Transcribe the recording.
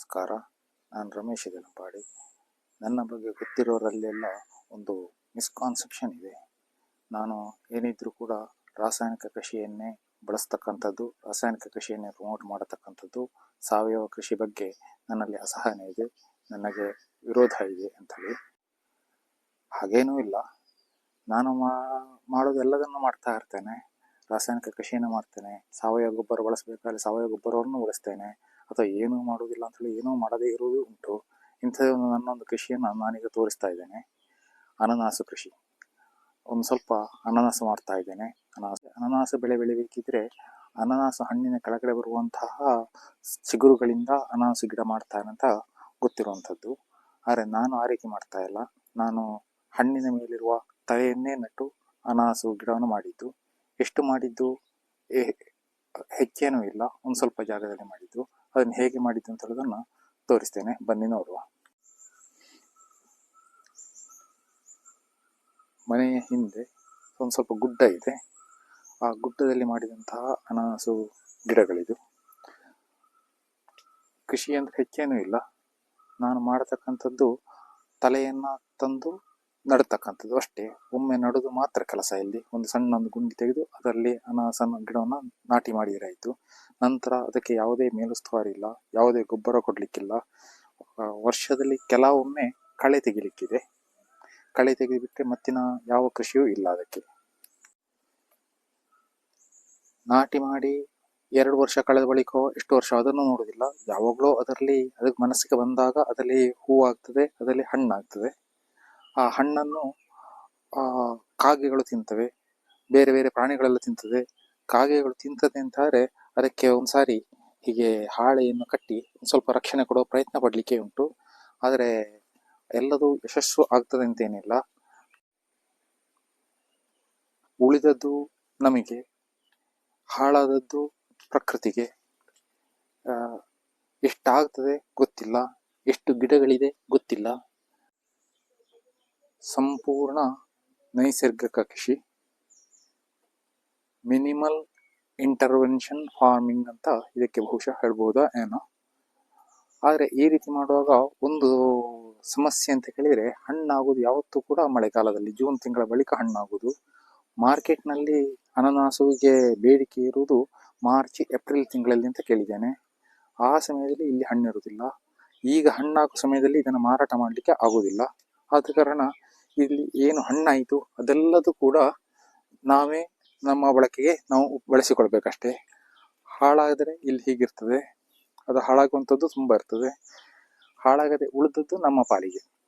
ನಮಸ್ಕಾರ. ನಾನು ರಮೇಶ್ ದೇಲಂಪಾಡಿ ನನ್ನ ಬಗ್ಗೆ ಗೊತ್ತಿರೋರಲ್ಲೆಲ್ಲ ಒಂದು ಮಿಸ್ಕಾನ್ಸೆಪ್ಷನ್ ಇದೆ. ನಾನು ಏನಿದ್ರೂ ಕೂಡ ರಾಸಾಯನಿಕ ಕೃಷಿಯನ್ನೇ ಬಳಸ್ತಕ್ಕಂಥದ್ದು, ರಾಸಾಯನಿಕ ಕೃಷಿಯನ್ನೇ ಪ್ರಮೋಟ್ ಮಾಡತಕ್ಕಂಥದ್ದು ಸಾವಯವ ಕೃಷಿ ಬಗ್ಗೆ ನನ್ನಲ್ಲಿ ಅಸಹನೆ ಇದೆ, ನನಗೆ ವಿರೋಧ ಇದೆ ಅಂತೇಳಿ. ಹಾಗೇನೂ ಇಲ್ಲ. ನಾನು ಮಾ, ಮಾಡೋದೆಲ್ಲದನ್ನು ಮಾಡ್ತಾ ಇರ್ತೇನೆ. ರಾಸಾಯನಿಕ ಕೃಷಿಯನ್ನು ಮಾಡ್ತೇನೆ. ಸಾವಯವ ಗೊಬ್ಬರ ಬಳಸಬೇಕಾದ್ರೆ ಸಾವಯವ ಗೊಬ್ಬರವನ್ನು ಬಳಸ್ತೇನೆ. ಅಥವಾ ಏನೂ ಮಾಡುವುದಿಲ್ಲ ಅಂತೇಳಿ ಏನೂ ಮಾಡದೇ ಇರುವುದು ಉಂಟು. ಇಂಥದ್ದೊಂದು ನನ್ನೊಂದು ಕೃಷಿಯನ್ನು ನಾನೀಗ ತೋರಿಸ್ತಾ ಇದ್ದೇನೆ. ಅನನಾಸು ಕೃಷಿ. ಒಂದು ಸ್ವಲ್ಪ ಅನನಾಸು ಮಾಡ್ತಾ ಇದ್ದೇನೆ. ಅನಾಸು ಅನನಾಸು ಬೆಳೆ ಬೆಳಿಬೇಕಿದ್ರೆ ಅನನಾಸು ಹಣ್ಣಿನ ಕೆಳಗಡೆ ಬರುವಂತಹ ಚಿಗುರುಗಳಿಂದ ಅನಾನಸು ಗಿಡ ಮಾಡ್ತಾರೆ ಅಂತ ಗೊತ್ತಿರುವಂಥದ್ದು. ಆದರೆ ನಾನು ಆ ರೀತಿ ಮಾಡ್ತಾ ಇಲ್ಲ. ನಾನು ಹಣ್ಣಿನ ಮೇಲಿರುವ ತಲೆಯನ್ನೇ ನಟ್ಟು ಅನಾಸು ಗಿಡವನ್ನು ಮಾಡಿದ್ದು. ಎಷ್ಟು ಮಾಡಿದ್ದು? ಹೆಚ್ಚೇನೂ ಇಲ್ಲ. ಒಂದು ಸ್ವಲ್ಪ ಜಾಗದಲ್ಲಿ ಮಾಡಿದ್ದು. ಅದನ್ನು ಹೇಗೆ ಮಾಡಿದ್ದು ಅಂತ ಹೇಳೋದನ್ನು ತೋರಿಸ್ತೇನೆ. ಬನ್ನಿ ನೋಡುವ. ಮನೆಯ ಹಿಂದೆ ಒಂದು ಸ್ವಲ್ಪ ಗುಡ್ಡ ಇದೆ. ಆ ಗುಡ್ಡದಲ್ಲಿ ಮಾಡಿದಂತಹ ಅನಾನಸು ಗಿಡಗಳಿದು. ಕೃಷಿ ಅಂದರೆ ಹೆಚ್ಚೇನೂ ಇಲ್ಲ. ನಾನು ಮಾಡತಕ್ಕಂಥದ್ದು ತಲೆಯನ್ನು ತಂದು ನಡತಕ್ಕಂಥದ್ದು ಅಷ್ಟೇ. ಒಮ್ಮೆ ನಡೆದು ಮಾತ್ರ ಕೆಲಸ ಇಲ್ಲಿ. ಒಂದು ಸಣ್ಣ ಒಂದು ಗುಂಡಿ ತೆಗೆದು ಅದರಲ್ಲಿ ಅನಾಸನ ಗಿಡವನ್ನು ನಾಟಿ ಮಾಡಿದರಾಯಿತು ನಂತರ ಅದಕ್ಕೆ ಯಾವುದೇ ಮೇಲುಸ್ತುವಾರಿ ಇಲ್ಲ ಯಾವುದೇ ಗೊಬ್ಬರ ಕೊಡಲಿಕ್ಕಿಲ್ಲ. ವರ್ಷದಲ್ಲಿ ಕೆಲವೊಮ್ಮೆ ಕಳೆ ತೆಗಿಲಿಕ್ಕಿದೆ. ಕಳೆ ತೆಗೆದುಬಿಟ್ಟರೆ ಮತ್ತಿನ ಯಾವ ಕೃಷಿಯೂ ಇಲ್ಲ ಅದಕ್ಕೆ. ನಾಟಿ ಮಾಡಿ ಎರಡು ವರ್ಷ ಕಳೆದ ಬಳಿಕ ಎಷ್ಟು ವರ್ಷ ಅದನ್ನು ನೋಡುವುದಿಲ್ಲ. ಯಾವಾಗಲೂ ಅದರಲ್ಲಿ, ಅದಕ್ಕೆ ಮನಸ್ಸಿಗೆ ಬಂದಾಗ ಅದರಲ್ಲಿ ಹೂವಾಗ್ತದೆ, ಅದರಲ್ಲಿ ಹಣ್ಣಾಗ್ತದೆ. ಆ ಹಣ್ಣನ್ನು ಕಾಗೆಗಳು ತಿಂತವೆ. ಬೇರೆ ಬೇರೆ ಪ್ರಾಣಿಗಳೆಲ್ಲ ತಿಂತದೆ. ಕಾಗೆಗಳು ತಿಂತದೆ ಅಂತಾದ್ರೆ ಅದಕ್ಕೆ ಒಂದ್ಸಾರಿ ಹೀಗೆ ಹಾಳೆಯನ್ನು ಕಟ್ಟಿ ಸ್ವಲ್ಪ ರಕ್ಷಣೆ ಕೊಡೋ ಪ್ರಯತ್ನ ಪಡಲಿಕ್ಕೆ ಉಂಟು. ಆದರೆ ಎಲ್ಲದೂ ಯಶಸ್ಸು ಆಗ್ತದೆ ಅಂತೇನಿಲ್ಲ. ಉಳಿದದ್ದು ನಮಗೆ, ಹಾಳಾದದ್ದು ಪ್ರಕೃತಿಗೆ. ಎಷ್ಟಾಗ್ತದೆ ಗೊತ್ತಿಲ್ಲ. ಎಷ್ಟು ಗಿಡಗಳಿದೆ ಗೊತ್ತಿಲ್ಲ. ಸಂಪೂರ್ಣ ನೈಸರ್ಗಿಕ ಕೃಷಿ. ಮಿನಿಮಲ್ ಇಂಟರ್ವೆನ್ಷನ್ ಫಾರ್ಮಿಂಗ್ ಅಂತ ಇದಕ್ಕೆ ಬಹುಶಃ ಹೇಳ್ಬೋದಾ ಏನೋ. ಆದರೆ ಈ ರೀತಿ ಮಾಡುವಾಗ ಒಂದು ಸಮಸ್ಯೆ ಅಂತ ಕೇಳಿದರೆ ಹಣ್ಣಾಗೋದು ಯಾವತ್ತೂ ಕೂಡ ಮಳೆಗಾಲದಲ್ಲಿ, ಜೂನ್ ತಿಂಗಳ ಬಳಿಕ ಹಣ್ಣಾಗೋದು. ಮಾರ್ಕೆಟ್ನಲ್ಲಿ ಅನನಾಸುವಿಗೆ ಬೇಡಿಕೆ ಇರುವುದು ಮಾರ್ಚ್ ಏಪ್ರಿಲ್ ತಿಂಗಳಲ್ಲಿ ಅಂತ ಕೇಳಿದ್ದೇನೆ. ಆ ಸಮಯದಲ್ಲಿ ಇಲ್ಲಿ ಹಣ್ಣಿರುವುದಿಲ್ಲ. ಈಗ ಹಣ್ಣಾಗೋ ಸಮಯದಲ್ಲಿ ಇದನ್ನು ಮಾರಾಟ ಮಾಡಲಿಕ್ಕೆ ಆಗೋದಿಲ್ಲ ಆದ ಕಾರಣ ಇಲ್ಲಿ ಏನು ಹಣ್ಣಾಯಿತು ಅದೆಲ್ಲದೂ ಕೂಡ ನಾವೇ ನಮ್ಮ ಬಳಕೆಗೆ ನಾವು ಬಳಸಿಕೊಳ್ಬೇಕಷ್ಟೇ. ಹಾಳಾದರೆ ಇಲ್ಲಿ ಹೀಗಿರ್ತದೆ. ಅದು ಹಾಳಾಗುವಂಥದ್ದು ತುಂಬ ಇರ್ತದೆ. ಹಾಳಾಗದೆ ಉಳಿದದ್ದು ನಮ್ಮ ಪಾಲಿಗೆ.